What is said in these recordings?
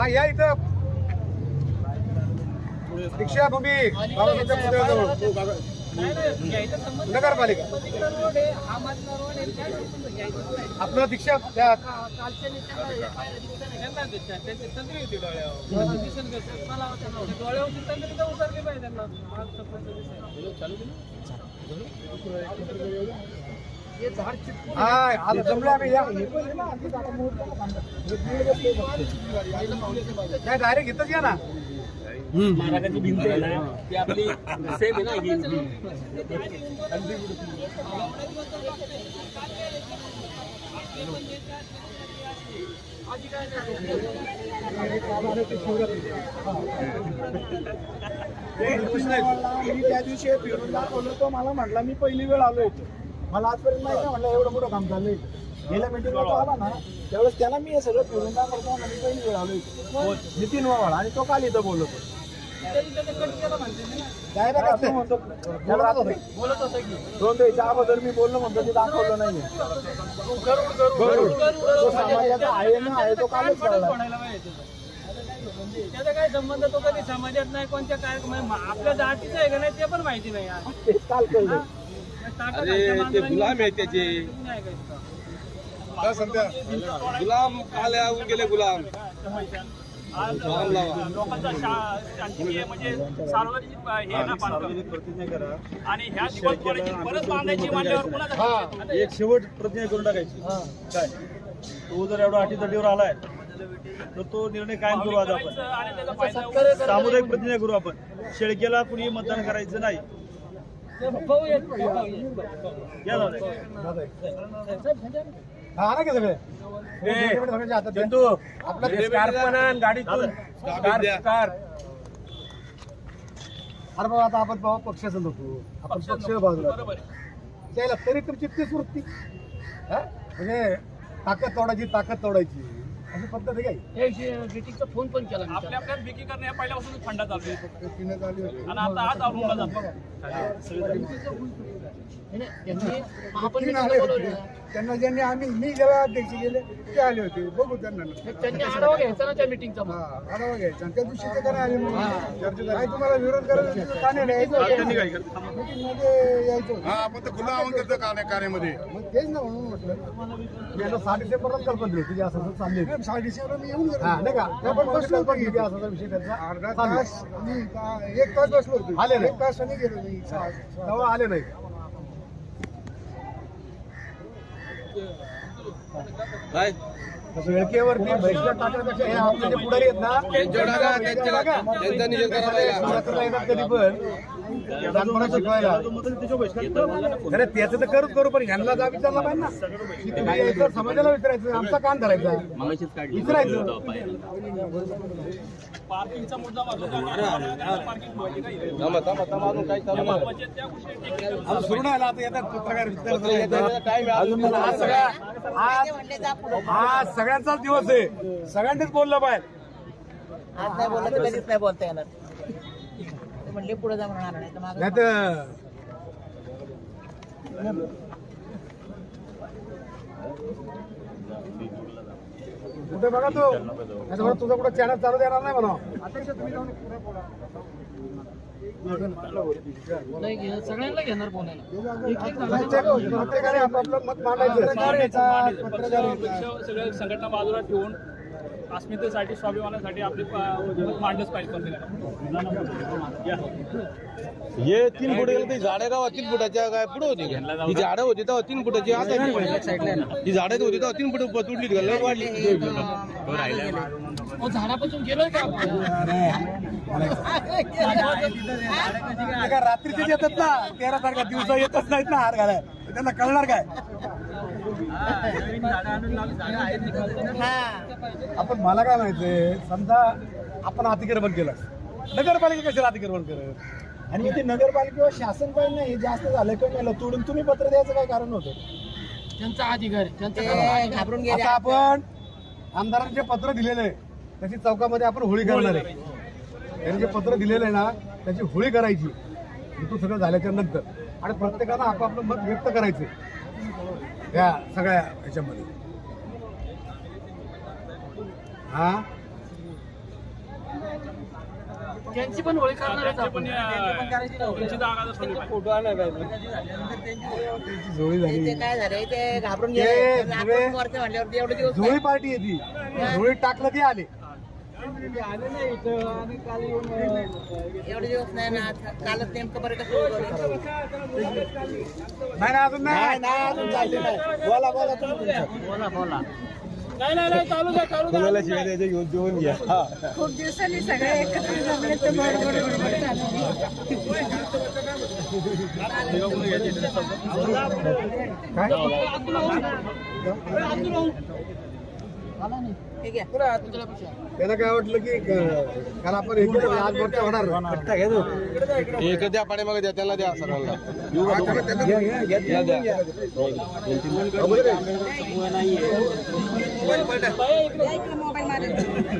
हा या इथं. दीक्षाभूमी बाबासाहेबच्या पुतळ्याजवळ नगरपालिका. आपलं दीक्षा त्या त्यांना आता जमलं आम्ही या. काय डायरेक्ट इथंच या ना. महाराजांची भिंत आहे ना ती आपली सेम आहे ना ही. मी त्या दिवशी फिरून दाखवलं तो मला म्हटला मी पहिली वेळ आलो होतो मला आजपर्यंत माहिती नाही म्हटलं एवढं मोठं काम झालंय. गेल्या मिटिंगला तो आला ना त्यावेळेस त्याला मी हे सगळं फिरून दाखवतो पहिली वेळ आलो नितीन वावाळ आणि तो काल इथं बोलत होता. म्हणतो, बोलत होता. की. दोन द्यायच्या अगोदर मी बोललो म्हणतो ते दाखवलं नाही तो समाजाचा आहे ना आहे तो कालच कळला त्याचा? काय संबंध तो कधी समाजात नाही कोणत्या काय आपल्या जातीचं आहे का नाही ते पण माहिती नाही काल कळलं. अरे ते गुलाम आहे त्याचे. गुलाम काल येऊन गेले गुलाम. म्हणजे सार्वजनिक हे ना बांधकाम. आणि ह्या दिवसभराची परत बांधायची म्हणल्यावर कुणाचा एक शेवट प्रतिज्ञा करून टाकायची. काय? तो जर एवढा अटीतटीवर आलाय तर तो निर्णय कायम करू आज आपण. सामुदायिक प्रतिज्ञा करू आपण. शेळकेला कुणी मतदान करायचं नाही. हा ना की सगळे सगळ्यांच्या हातात द्या. आपलं दादा, अरे बाबा आता आपण बाबा पक्षाचं नको आपण पक्ष बाजूला त्याला तरी तुमची तीच वृत्ती. म्हणजे ताकद तोडायची ताकद तोडायची. अशी पद्धत आहे काय? फोन पण केला आपल्या आपल्यात विकी करणे या पहिल्यापासून फंडा चालू आहे. आणि आता आज औरंगाबाद जातो तीन आले होते. त्यांना ज्यांनी आम्ही मी जेव्हा अध्यक्ष गेले ते आले होते. बघू त्यांना त्यांनी आढावा घ्यायचा ना त्या मिटिंगचा हा, आढावा घ्यायचा. आणि त्या दिवशी ते काय आले म्हणून काय तुम्हाला विरोध करायचा तर का नाही यायचं? मीटिंगमध्ये होतं. हा आपण तर खुला आवाहन करतो कार्य- कार्यामध्ये. मग तेच ना म्हणून म्हटलं. मी आता साठ डिसेंबरलाच कल्पना दिली असं असं चाललंय. साठ डिसेंबर मी येऊन गेलो. नाही का? त्या पण बसलो होतो की असा असा विषय त्याचा. अर्धा तास एक तास बसलो होतो. आले नाही. एक तासाने गेलो मी तेव्हा आले नाही. काय? वेळकेवरती बैठक टाकण्यापेक्षा हे आपले जे पुढारी आहेत ना त्यांचा निषेध येतात कधी पण. शिकवायला. बहिष्कार. अरे त्याचं तर करूच करू पण ह्यांना जा विचारला पाहिजे ना. समाजाला विचारायचं. आमचा कान धरायचा. विचारायचं. पार्किंगचा मुद्दा सुरू नाही आला आता येतात पत्रकार आज सगळ्यांचाच दिवस आहे. सगळ्यांनीच बोललं पाहिजे. आज नाही बोललं तर कधीच नाही बोलता येणार. ते म्हणले पुढे जा म्हणणार नाही तर मागं नाही तर कुठे बघा तू? तर तुझा कुठं चॅनल चालू देणार नाही म्हणा. नाही घे- सगळ्यांना घेणार प्रत्येकाने आपापलं मत मांडायचं. संघटना बाजूला ठेवून अस्मितेसाठी स्वाभिमानासाठी आपली मांडच पाहिजे हे तीन फुट गेलं ते झाडं गावा तीन फुटाच्या काय पुढे होती. का? ही झाडं होती तेव्हा तीन फुटाची आता ही. झाडं होती तेव्हा तीन फुट तुटली का लय वाढली झाडापासून गेलोय का? रात्रीचेच येतात ना. तेरा तारखा दिवसा येतच नाहीत ना हार घालाय त्यांना कळणार काय? आपण मला काय माहितीये समजा आपण अतिक्रमण केलं. नगरपालिका कशाला अतिक्रमण करत? आणि ते नगरपालिकेवर शासन पाहिजे नाही जास्त झालं कमी झालं तोडून तुम्ही पत्र द्यायचं काय कारण होतं? त्यांचा अधिकार त्यांचा घाबरून गेले आता आपण आमदारांचे पत्र दिलेले आहे त्याची चौकामध्ये आपण होळी करणार आहे. त्यांनी जे पत्र दिलेलं आहे ना त्याची होळी करायची. ऋतू सगळं झाल्याच्यानंतर. आणि प्रत्येकानं आपापलं मत व्यक्त करायचं या सगळ्या ह्याच्यामध्ये हा? त्यांची पण होळी त्यांची झोळी झाली. काय झालं? ते घाबरून म्हणल्यावरती एवढे दिवस झोळी पार्टी आहे ती. झोळी टाकलं ते आले. एवढे दिवस नाही ना कालच नेमकं बरं कसं नाही ना अजून नाही नाही नाही नाही चालू द्या चालू द्या खूप दिवसांनी सगळे एकत्र जमले तर बरोबर बरोबर काय त्याला काय वाटलं की क- काल आपण हे एक द्या पाण्यामागे द्या त्याला द्या द्या मोबाईल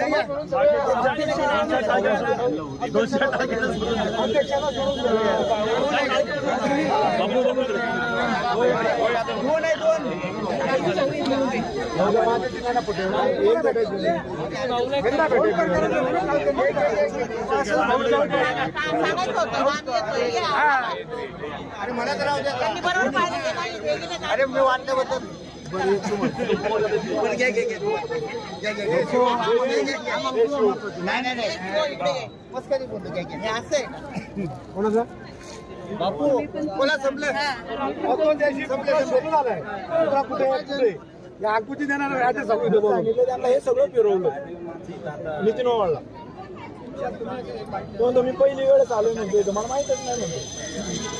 पक्षी सांगायचं होतं, अरे मी वाटल्याबद्दल कोणाचं? बापू. कोणा संपलं संपले या देणार राहते सांगितलं त्यांना हे सगळं फिरवलं नितीन ओवाळला तो मी पहिली वेळेस आलो म्हणतोय तुम्हाला माहितच नाही म्हणतो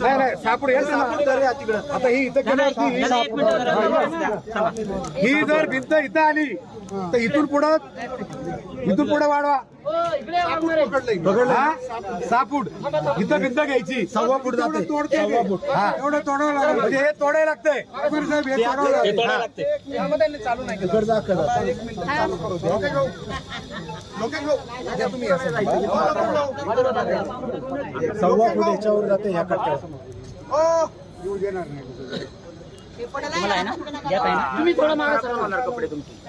नाही नाही ना. आता ही इथं केल्यावरती ही जर भिंत इथं आली तर इथून पुढं इथून पुढे वाढवा. हा? सहा फूट इथं भिंत घ्यायची. सव्वा फूट जाते. सव्वा फूट. हा. एवढं तोडावं लागतं म्हणजे हे तोडायला लागतंय. कबीर साहेब, हे तोडावं लागतं. सव्वा फूट याच्यावर जाते ह्या कट्ट्यावर. येऊ देणार नाही. हे. तुम्ही थोडं मागे सरळ होणार कपडे तुमचे.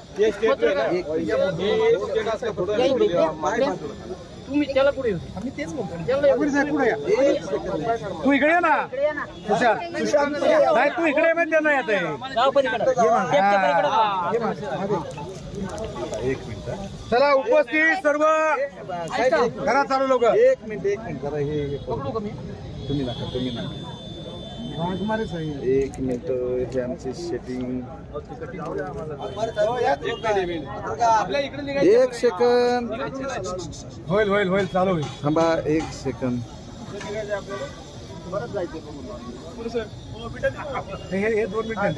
तुम्ही त्याला पुढे कबीर साहेब पुढे तू इकडे ना. सुशांत सुशांत नाही तू इकडे ये म्हणजे नाही मिनिट चला उपस्थित सर्व. घरात चालू लोक एक मिनिट एक मिनिट जरा हे तुम्ही नका तुम्ही नका. एक मिनिट हे आमची सेटिंग एक सेकंद होईल होईल होईल चालू होईल. थांबा एक सेकंद हे हे- हे. दोन मिनिट.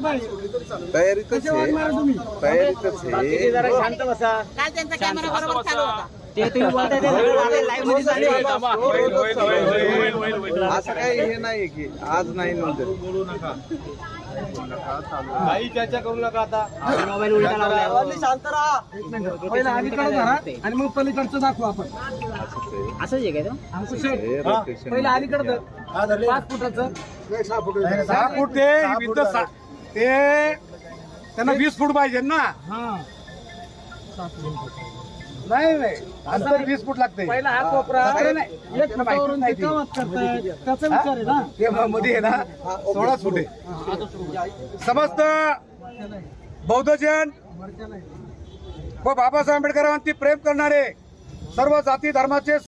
पाहिजे. आंदोलन तयारीतच काल त्यांचा कॅमेरा बरोबर चालू होता? असं काही हे नाही की आज नाही नंतर. काही चर्चा करू नका आता. मोबाईल उलटा पहिला अलीकडे धरा आणि मग पलीकडचं दाखवू आपण. असंच आहे काय पहिला अलीकडे धर. पाच फुटाचं. सहा फूट ते ही भिंत सहा- ते त्यांना वीस फूट पाहिजे ना. नाही. नाही अंतर वीस फूट लागते पहिला हा कोपरा. एक फुटावरून त्याचा विचार आहे ना. ते म- मध्ये आहे ना? सोळा फूट आहे. समस्त बौद्धजन व बाबासाहेब आंबेडकरांवरती प्रेम करणारे सर्व जाती धर्माचे